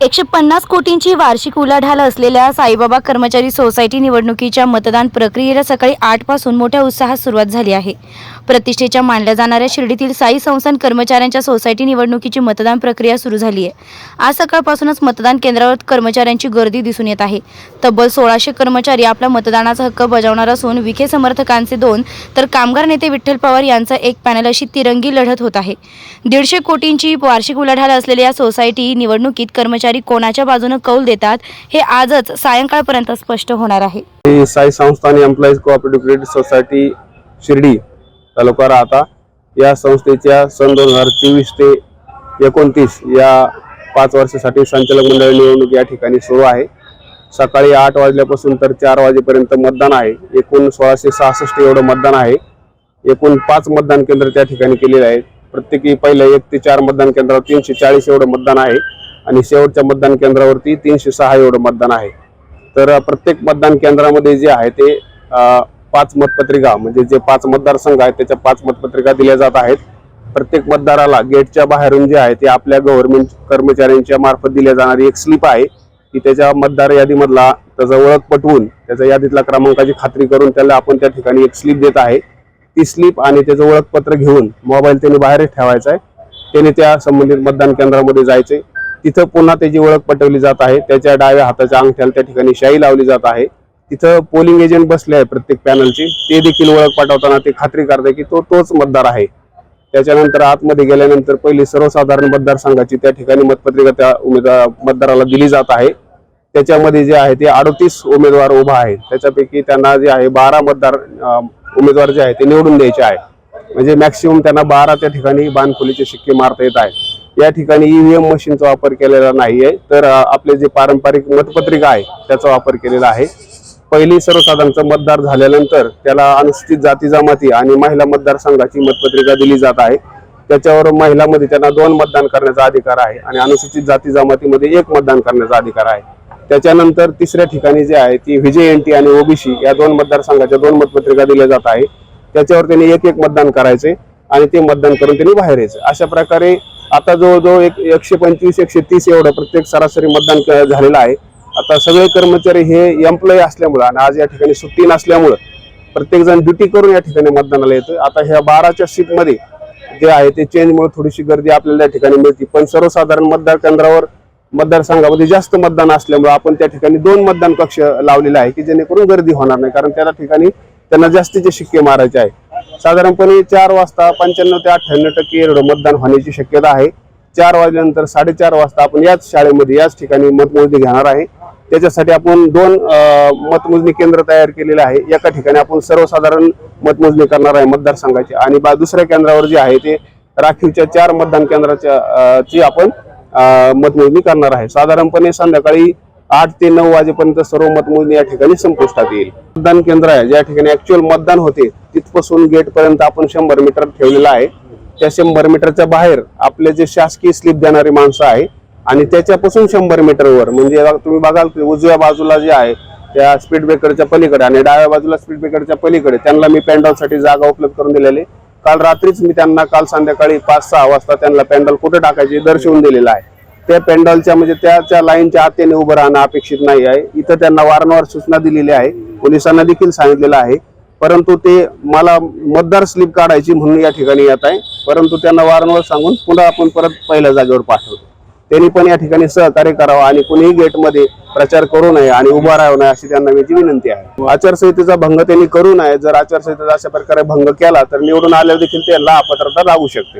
एकशे पन्नास कोटींची वार्षिक उलाढाल असलेल्या साईबाबा कर्मचारी सोसायटी निवडणुकीच्या मतदान प्रक्रियेला सकाळी आठपासून मोठ्या उत्साहात सुरुवात झाली आहे. प्रतिष्ठेच्या मानल्या जाणाऱ्या शिर्डीतील साई संस्थान कर्मचाऱ्यांच्या सोसायटी निवडणुकीची मतदान प्रक्रिया सुरू झाली आहे. आज सकाळपासूनच मतदान केंद्रावर कर्मचाऱ्यांची गर्दी दिसून येत आहे. तब्बल सोळाशे कर्मचारी आपला मतदानाचा हक्क बजावणार असून विखे समर्थकांचे दोन तर कामगार नेते विठ्ठल पवार यांचा एक पॅनल अशी तिरंगी लढत होत आहे. दीडशे कोटींची वार्षिक उलाढाल असलेल्या या सोसायटी निवडणुकीत कर्मचारी कोणाच्या बाजूने कौल देतात हे आजच सायंकाळपर्यंत स्पष्ट होणार आहे. साई संस्था संस्थान employees cooperative credit society Shirdi taluka Rahata. या संस्थेच्या सन दोन हजार चोवीस ते एकोणतीस या पाच वर्षासाठी संचालक मंडळ निवडणूक या ठिकाणी सुरू आहे. सकाळी आठ वाजल्यापासून तर चार वाजेपर्यंत मतदान आहे. एकूण सोळाशे सहासष्ट एवढं मतदान आहे. एकूण पाच मतदान केंद्र त्या ठिकाणी केलेले आहेत. प्रत्येकी पहिलं एक ते चार मतदान केंद्रावर तीनशे चाळीस एवढं मतदान आहे. आणि शेवटच्या मतदान केंद्रावरती तीनशे सहा एवढं मतदान आहे. तर प्रत्येक मतदान केंद्रामध्ये जे आहे ते पाच मतपत्रिका म्हणजे जे पाच मतदारसंघ आहेत त्याच्या पाच मतपत्रिका दिल्या जात आहेत. प्रत्येक मतदाराला गेटच्या बाहेरून जे आहे ते आपल्या गव्हर्नमेंट कर्मचाऱ्यांच्या मार्फत दिल्या जाणारी एक स्लिप आहे. की त्याच्या मतदार यादीमधला त्याचा ओळख पटवून त्याच्या यादीतला क्रमांकाची खात्री करून त्याला आपण त्या ठिकाणी एक स्लिप देत आहे. ती स्लिप आणि त्याचं ओळखपत्र घेऊन मोबाईल त्याने बाहेरच ठेवायचा आहे. त्याने त्या संबंधित मतदान केंद्रामध्ये जायचे तिथं पुन्हा त्याची ओळख पटवली जात आहे. त्याच्या डाव्या हाताच्या अंगठ्याला त्या ठिकाणी शाई लावली जात आहे. तिथं पोलिंग एजंट बसले आहे प्रत्येक पॅनलची. ते देखील ओळख पटवताना ते खात्री करते की तो तोच मतदार आहे. त्याच्यानंतर आतमध्ये गेल्यानंतर पहिली सर्वसाधारण मतदारसंघाची त्या ठिकाणी मतपत्रिका त्या उमेदवार मतदाराला दिली जात आहे. त्याच्यामध्ये जे आहे ते अडतीस उमेदवार उभा आहे. त्याच्यापैकी त्यांना जे आहे बारा मतदार उमेदवार जे आहे ते निवडून द्यायचे आहे. म्हणजे मॅक्सिमम त्यांना बारा त्या ठिकाणी बाणफुलीचे शिक्के मारता येत आहेत. या ठिकाणी ईव्हीएम मशीनचा वापर केलेला नाही आहे तर आपले जे पारंपरिक मतपत्रिका आहे त्याचा वापर केलेला आहे. पहिली सर्वसाधारणचं मतदार झाल्यानंतर त्याला अनुसूचित जाती जमाती आणि महिला मतदारसंघाची मतपत्रिका दिली जात आहे. त्याच्यावर महिलामध्ये त्यांना दोन मतदान करण्याचा अधिकार आहे आणि अनुसूचित जाती जमातीमध्ये एक मतदान करण्याचा अधिकार आहे. त्याच्यानंतर तिसऱ्या ठिकाणी जे आहे ती विजय एन टी आणि ओबीसी या दोन मतदारसंघाच्या दोन मतपत्रिका दिल्या जात आहे. त्याच्यावर त्यांनी एक एक मतदान करायचे आणि ते मतदान करून त्यांनी बाहेर यायचं. अशा प्रकारे आता जवळजवळ एक एकशे पंचवीस एकशे तीस एवढं प्रत्येक सरासरी मतदान झालेलं आहे. आता सगळे कर्मचारी हे एम्प्लॉई असल्यामुळं आणि आज या ठिकाणी सुट्टी नसल्यामुळं प्रत्येकजण ड्युटी करून या ठिकाणी मतदानाला येतं. आता ह्या बाराच्या शिफ्टमध्ये जे आहे ते चेंजमुळे थोडीशी गर्दी आपल्याला या ठिकाणी मिळते. पण सर्वसाधारण मतदार केंद्रावर मतदारसंघामध्ये जास्त मतदान असल्यामुळे आपण त्या ठिकाणी दोन मतदान कक्ष लावलेले आहे की जेणेकरून गर्दी होणार नाही. कारण त्या ठिकाणी त्यांना जास्तीचे शिक्के मारायचे आहे. साधारणपणे चार वाजता पंच्याण्णव ते अठ्ठ्याण्णव टक्के एवढं मतदान होण्याची शक्यता आहे. चार वाजल्यानंतर साडेचार वाजता आपण याच शाळेमध्ये याच ठिकाणी मतमोजणी घेणार आहे. त्याच्यासाठी आपण दोन मतमोजणी केंद्र तयार केलेले आहे. एका ठिकाणी आपण सर्वसाधारण मतमोजणी करणार आहे मतदारसंघाची. आणि बा दुसऱ्या केंद्रावर जे आहे ते राखीवच्या चार मतदान केंद्राच्या ची आपण मतमोजणी करणार आहे. साधारणपणे संध्याकाळी आठ ते नऊ वाजेपर्यंत सर्व मतमोजणी या ठिकाणी संपुष्टात येईल. मतदान केंद्र आहे ज्या ठिकाणी ऍक्च्युअल मतदान होते तिथपासून गेट पर्यंत आपण शंभर मीटर ठेवलेला आहे. त्या शंभर मीटरच्या बाहेर आपले जे शासकीय स्लिप देणारी माणसं आहे आणि त्याच्यापासून शंभर मीटरवर म्हणजे तुम्ही बघाल की उजव्या बाजूला जे आहे त्या स्पीड ब्रेकरच्या पलीकडे आणि डाव्या बाजूला स्पीड ब्रेकरच्या पलीकडे त्यांना मी पॅन्डॉलसाठी जागा उपलब्ध करून दिलेली काल रात्रीच मी त्यांना काल संध्याकाळी पाच सहा वाजता त्यांना पॅन्डॉल कुठे टाकायचे दर्शवून दिलेलं आहे. त्या पेंडॉलच्या म्हणजे त्याच्या लाईनच्या आत्याने उभं राहणं अपेक्षित नाही आहे. इथं त्यांना वारंवार सूचना दिलेली आहे. पोलिसांना देखील सांगितलेलं आहे. परंतु ते मला मतदार स्लिप काढायची म्हणून या ठिकाणी येत आहे. परंतु त्यांना वारंवार सांगून पुन्हा आपण परत पहिल्या जागेवर पाठवतो. त्यांनी पण या ठिकाणी सहकार्य करावं आणि कुणीही गेटमध्ये प्रचार करू नये आणि उभा राहू नये अशी त्यांना माझी विनंती आहे. आचारसंहितेचा भंग त्यांनी करू नये. जर आचारसंहितेचा अशा प्रकारे भंग केला तर निवडून आल्यावर देखील त्यांना अपात्रता लागू शकते.